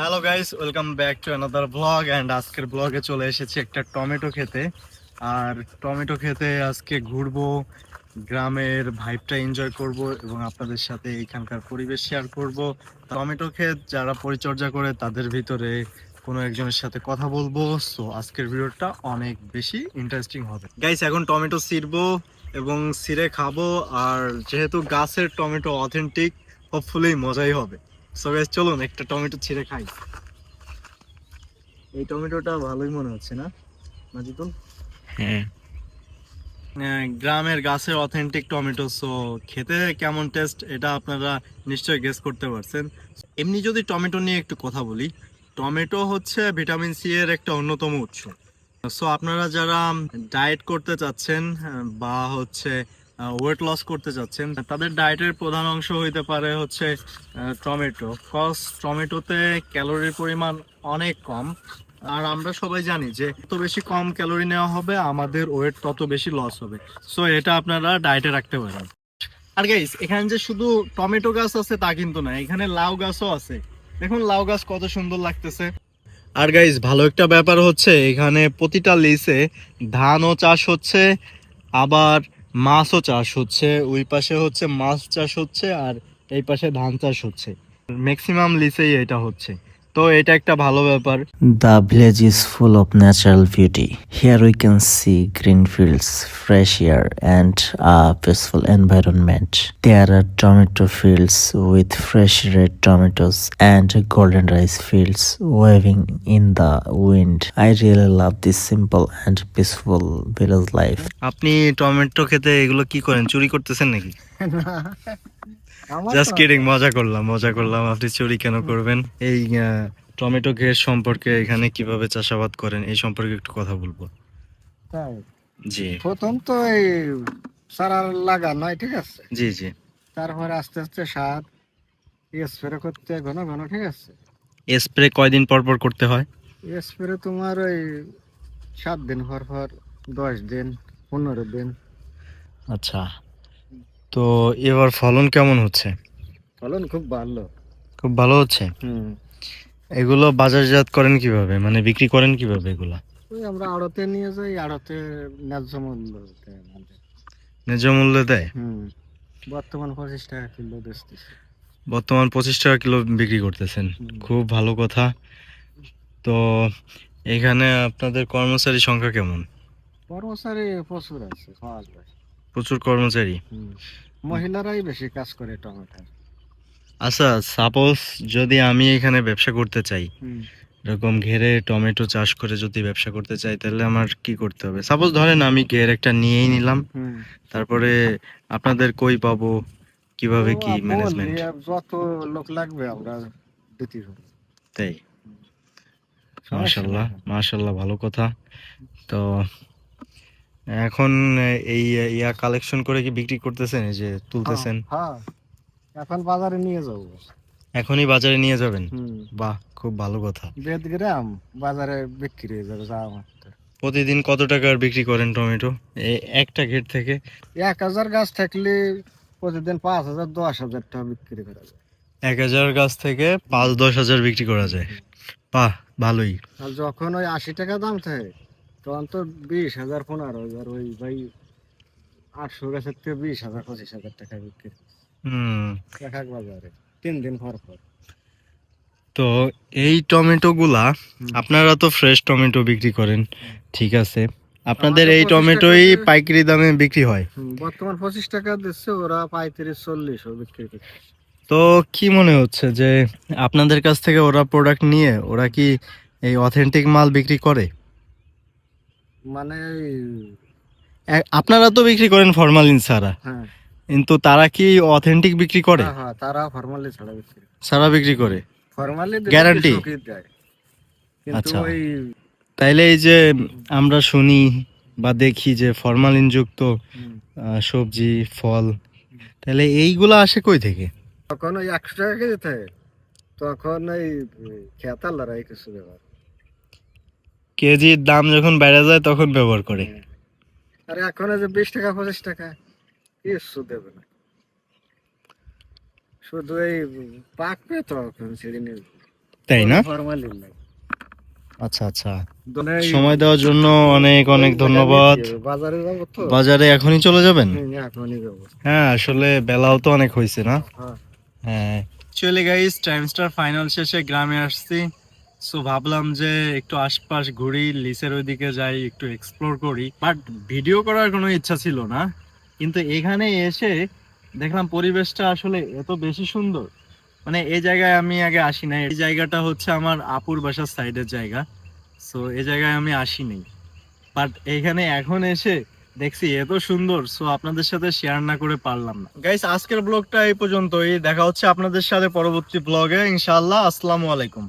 Hello guys welcome back to another blog and আজকের ব্লগে চলে এসেছি একটা টমেটো খেতে। আর টমেটো খেতে আজকে ঘুরবো, গ্রামের ভাইবটা এনজয় করব, এবং আপনাদের সাথে এখানকার পরিবেশ শেয়ার করব। টমেটো ক্ষেত যারা পরিচর্যা করে, তাদের ভিতরে কোনো একজনের সাথে কথা বলব। সো আজকের ভিডিওটা অনেক বেশি ইন্টারেস্টিং হবে। গাইস এখন টমেটো ছিড়বো এবং ছিঁড়ে খাব, আর যেহেতু গাছের টমেটো অথেন্টিক হোপফুলি মজাই হবে। সো গাইস চলুন একটা টমেটো ছিঁড়ে খাই। এই টমেটোটা ভালোই মনে হচ্ছে না মাজিদুল হ্যাঁ। গ্রামের গাছের অথেন্টিক টমেটো সো খেতে কেমন টেস্ট এটা আপনারা নিশ্চয়ই গেস করতে পারছেন। এমনি যদি টমেটো নিয়ে একটু কথা বলি টমেটো হচ্ছে ভিটামিন সি এর একটা অন্যতম উৎস। সো আপনারা যারা ডায়েট করতে চাচ্ছেন বা হচ্ছে ওয়েট লস করতে চাচ্ছেন তাদের ডায়েটের প্রধান অংশ হইতে পারে হচ্ছে টমেটো। কজ টমেটোতে ক্যালোরির পরিমাণ অনেক কম। আর আমরা সবাই জানি যে, যত বেশি কম ক্যালোরি নেওয়া হবে, আমাদের ওয়েট তত বেশি লস হবে। সো এটা আপনারা ডায়েটে রাখতে পারেন। আর গাইস এখানে যে শুধু টমেটো গাছ আছে, তা কিন্তু না। এখানে লাউ গাছও আছে। দেখুন লাউ গাছ কত সুন্দর লাগতেছে। আর গাইস ভালো একটা ব্যাপার হচ্ছে, এখানে প্রতিটা লিসে ধানও চাষ হচ্ছে, আবার মাছও চাষ হচ্ছে, ওই পাশে হচ্ছে মাছ চাষ হচ্ছে আর এই পাশে ধান চাষ হচ্ছে। ম্যাক্সিমাম লিসেই এটা হচ্ছে। তো এটা একটা ভালো ব্যাপার। The village is full of natural beauty here we can see green fields fresh air and a peaceful environment there are tomato fields with fresh red tomatoes and golden rice fields waving in the wind I really love this simple and peaceful village life আপনি tomato খেতে এগুলো কি করেন? চুরি করতেছেন নাকি? Just kidding মজা করলাম মজা করলাম। আপনি চুরি কেন করবেন? এই টমেটো ঘের সম্পর্কে এখানে কীভাবে চাষাবাদ করেন এই সম্পর্কে একটু কথা বলব। তাই? জি। প্রথম তো এই সারা লাগানো হয়, ঠিক আছে? জি জি। তারপরে আস্তে আস্তে সার স্প্রে করতে ঘন ঘন ঠিক আছে? স্প্রে কয়দিন পর পর করতে হয়? স্প্রে তোমার ওই সাত দিন পর পর দশ দিন পনেরো দিন। আচ্ছা। তো এবার ফলন কেমন হচ্ছে? ফলন খুব ভালো। খুব ভালো হচ্ছে? হুম। এগুলো বাজারজাত করেন কীভাবে? মানে বিক্রি করেন কীভাবে এগুলো? ওই আমরা আড়তে নিয়ে যাই আড়তে ন্যায্য মূল্য দেয় আমাদের। ন্যায্য মূল্যে দেয়? হুম। বর্তমান পঁচিশ টাকা কিলো বেচতেছি। বর্তমান পঁচিশ টাকা কিলো বিক্রি করতেছেন? হুম। খুব ভালো কথা। তো এখানে আপনাদের কর্মচারী সংখ্যা কেমন? কর্মচারী প্রচুর আছে প্রচুর কর্মচারী। মহিলারাই বেশি কাজ করে টমেটো। আচ্ছা সাপোজ যদি আমি এখানে ব্যবসা করতে চাই এরকম ঘেরে টমেটো চাষ করে যদি ব্যবসা করতে চাই তাহলে আমার কি করতে হবে? সাপোজ ধরেন আমি ঘের একটা নিয়েই নিলাম তারপরে আপনাদের কই পাবো? কীভাবে কি ম্যানেজমেন্ট যত লোক লাগবে আমরা দিতে তাই? মাশাল্লাহ মাশাল্লাহ ভালো কথা। তো এখন এই ইয়া কালেকশন করে কি বিক্রি করতেছেন? এই যে তুলতেছেন? হ্যাঁ এখন বাজারে নিয়ে যাব। এখনই বাজারে নিয়ে যাবেন? বাহ খুব ভালো কথা। বেদগ্রাম বাজারে বিক্রি হয়ে যাবে যা মাত্র প্রতিদিন কত টাকার বিক্রি করেন টমেটো? এই একটা গেট থেকে? এক হাজার গাছ থাকলে প্রতিদিন পাঁচ হাজার দশ হাজার টাকা বিক্রি করা যায়। এক হাজার গাছ থেকে পাঁচ দশ হাজার বিক্রি করা যায়। বাহ ভালোই। যখন ওই আশি টাকা দাম থাকে তখন তো বিশ হাজার পনেরো হাজার ওই ভাই আটশো গাছের থেকে বিশ হাজার পঁচিশ হাজার টাকা বিক্রি। হুম। এক এক বাজারে তিন দিন পর পর। তো এই টমেটো গুলা আপনারা তো ফ্রেশ টমেটো বিক্রি করেন ঠিক আছে। আপনাদের এই 25 টমেটোই পাইকারি দামে বিক্রি হয়। বর্তমান পঁচিশ টাকা দিচ্ছে ওরা পঁয়ত্রিশ চল্লিশও বিক্রি করছে। তো কি মনে হচ্ছে যে আপনাদের কাছ থেকে ওরা প্রোডাক্ট নিয়ে ওরা কি এই অথেন্টিক মাল বিক্রি করে? মানে আপনারা তো বিক্রি করেন ফরমালিন ছাড়া। হ্যাঁ। কিন্তু তারা কি অথেন্টিক বিক্রি করে? হ্যাঁ, হ্যাঁ তারা ফরমালি ছাড়া বিক্রি ছাড়া বিক্রি করে? Formally Guarantee? দেয়। কিন্তু আচ্ছা। ওই তাইলে এই যে আমরা শুনি বা দেখি যে ফরমালিন যুক্ত সবজি ফল তাহলে এইগুলো আসে কই থেকে? তখন ওই একশো টাকা কেজি থাকে। তখন ওই খেতাল লড়াই কিছু ব্যাপার। কেজির দাম যখন বেড়ে যায় তখন ব্যবহার করে। আর এখন যে বিশ টাকা পঁচিশ টাকা কিছু দেবে না। শুধু এই পাকবে তখন সেদিন। তাই না? ফরমালিন নাই। আচ্ছা আচ্ছা। সময় দেওয়ার জন্য অনেক অনেক ধন্যবাদ। বাজারে যাব তো। বাজারে এখনই চলে যাবেন? এখনই যাব। হ্যাঁ আসলে বেলাও তো অনেক হয়েছে না? হ্যাঁ। হ্যাঁ। চলে গাইস টাইম স্টার ফাইনাল শেষে গ্রামে আসছি। সো ভাবলাম যে একটু আশপাশ ঘুরি, লিসের ওইদিকে যাই, একটু এক্সপ্লোর করি। বাট ভিডিও করার কোনো ইচ্ছা ছিল না। কিন্তু এখানে এসে দেখলাম পরিবেশটা আসলে এত বেশি সুন্দর। মানে এই জায়গায় আমি আগে আসি নাই। এই জায়গাটা হচ্ছে আমার আপুর বাসার সাইডের জায়গা। সো এই জায়গায় আমি আসি নাই। বাট এখানে এখন এসে দেখছি এত সুন্দর। সো আপনাদের সাথে শেয়ার না করে পারলাম না। গাইস আজকের ব্লগটা এই পর্যন্তই। দেখা হচ্ছে আপনাদের সাথে পরবর্তী ব্লগে ইনশাআল্লাহ, আসসালামু আলাইকুম।